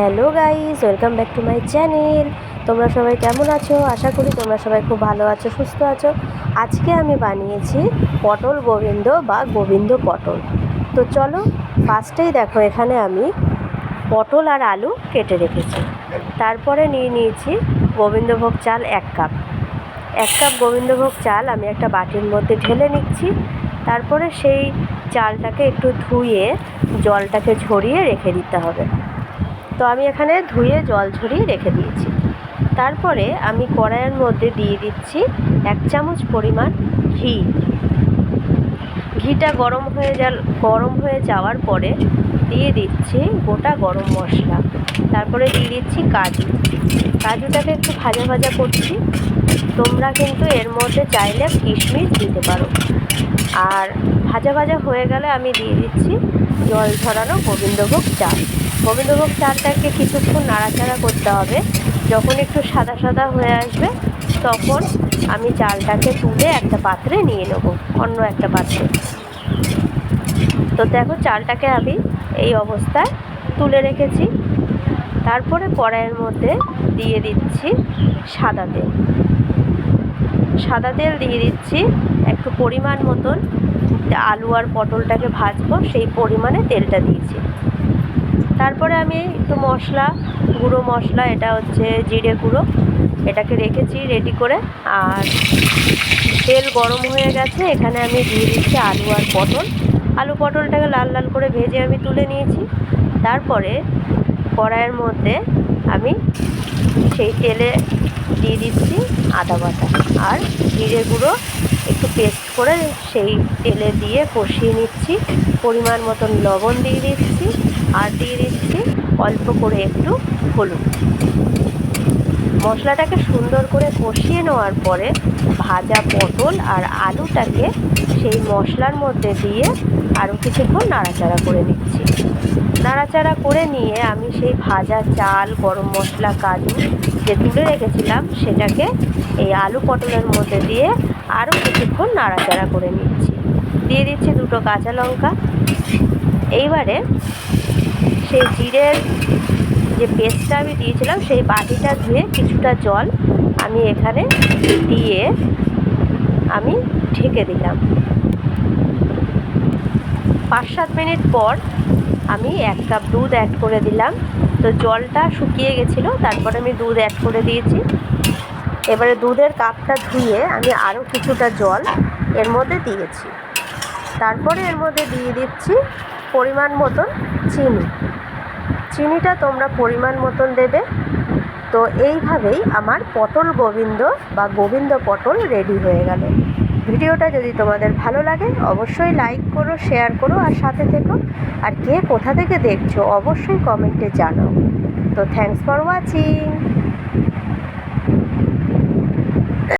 Hello guys, welcome back to my channel. তোমরা সবাই কেমন আছো? আশা করি তোমরা সবাই খুব ভালো আছো, সুস্থ আছো। আজকে আমি বানিয়েছি পটল গোবিন্দ বা গোবিন্দ পটল। তো চলো ফার্স্টেই দেখো এখানে আমি পটল আর আলু কেটে রেখেছি। তারপরে নিয়ে নিয়েছি গোবিন্দভোগ চাল এক কাপ। এক কাপ গোবিন্দভোগ চাল আমি একটা বাটির মধ্যে ঢেলে নিচ্ছি। তারপরে সেই চালটাকে একটু ধুয়ে জলটাকে ঝরিয়ে রেখে দিতে হবে। তো আমি এখানে ধুয়ে জল ঝরিয়ে রেখে দিয়েছি। তারপরে আমি কড়াইয়ের মধ্যে দিয়ে দিচ্ছি এক চামচ পরিমাণ ঘি। ঘিটা গরম হয়ে যা গরম হয়ে যাওয়ার পরে দিয়ে দিচ্ছি গোটা গরম মশলা। তারপরে দিয়ে দিচ্ছি কাজু। কাজুটাকে একটু ভাজা ভাজা করছি। তোমরা কিন্তু এর মধ্যে চাইলে কিশমিশ দিতে পারো। আর ভাজা ভাজা হয়ে গেলে আমি দিয়ে দিচ্ছি জল ঝরানো গোবিন্দভোগ চাল। গোবিন্দভোগ চালটাকে কিছুক্ষণ নাড়াচাড়া করতে হবে। যখন একটু সাদা সাদা হয়ে আসবে, তখন আমি চালটাকে তুলে একটা পাত্রে নিয়ে নেব, অন্য একটা পাত্রে। তো দেখো চালটাকে আমি এই অবস্থায় তুলে রেখেছি। তারপরে কড়াইয়ের মধ্যে দিয়ে দিচ্ছি সাদা তেল। সাদা তেল দিয়ে দিচ্ছি একটু পরিমাণ মতন। আলু আর পটলটাকে ভাজবো, সেই পরিমাণে তেলটা দিয়েছি। তারপরে আমি একটু মশলা, গুঁড়ো মশলা, এটা হচ্ছে জিরে গুঁড়ো, এটাকে রেখেছি রেডি করে। আর তেল গরম হয়ে গেছে, এখানে আমি দিয়ে দিচ্ছি আলু আর পটল। আলু পটলটাকে লাল লাল করে ভেজে আমি তুলে নিয়েছি। তারপরে কড়াইয়ের মধ্যে আমি সেই তেলে দিয়ে দিচ্ছি আদা বাটা আর জিরে গুঁড়ো। একটু পেস্ট করে সেই তেলে দিয়ে কষিয়ে নিচ্ছি। পরিমাণ মতন লবণ দিয়ে দিচ্ছি আর দিয়ে দিচ্ছি অল্প করে একটু হলুদ। মশলাটাকে সুন্দর করে কষিয়ে নেওয়ার পরে ভাজা পটল আর আলুটাকে সেই মশলার মধ্যে দিয়ে আরও কিছুক্ষণ নাড়াচাড়া করে নিচ্ছি। নাড়াচাড়া করে নিয়ে আমি সেই ভাজা চাল, গরম মশলা, কাজু যে তুলে রেখেছিলাম সেটাকে এই আলু পটলের মধ্যে দিয়ে আরও কিছুক্ষণ নাড়াচাড়া করে নিচ্ছি। দিয়ে দিচ্ছি দুটো কাঁচা লঙ্কা। এইবারে সেই জিরের যে পেস্টটা আমি দিয়েছিলাম, সেই বাটিটা ধুয়ে কিছুটা জল আমি এখানে দিয়ে আমি ঢেকে দিলাম। পাঁচ সাত মিনিট পর আমি এক কাপ দুধ অ্যাড করে দিলাম। তো জলটা শুকিয়ে গেছিল, তারপরে আমি দুধ অ্যাড করে দিয়েছি। এবারে দুধের কাপটা ধুয়ে আমি আরও কিছুটা জল এর মধ্যে দিয়েছি। তারপরে এর মধ্যে দিয়ে দিচ্ছি পরিমাণ মতন চিনি। চিনিটা তোমরা পরিমাণ মতন দেবে। তো এইভাবেই আমার পটল গোবিন্দ বা গোবিন্দ পটল রেডি হয়ে গেল। ভিডিওটা যদি তোমাদের ভালো লাগে, অবশ্যই লাইক করো শেয়ার করো, আর সাথে থেকো। আর কে কোথা থেকে দেখছ, অবশ্যই কমেন্টে জানো তো থ্যাংকস ফর ওয়াচিং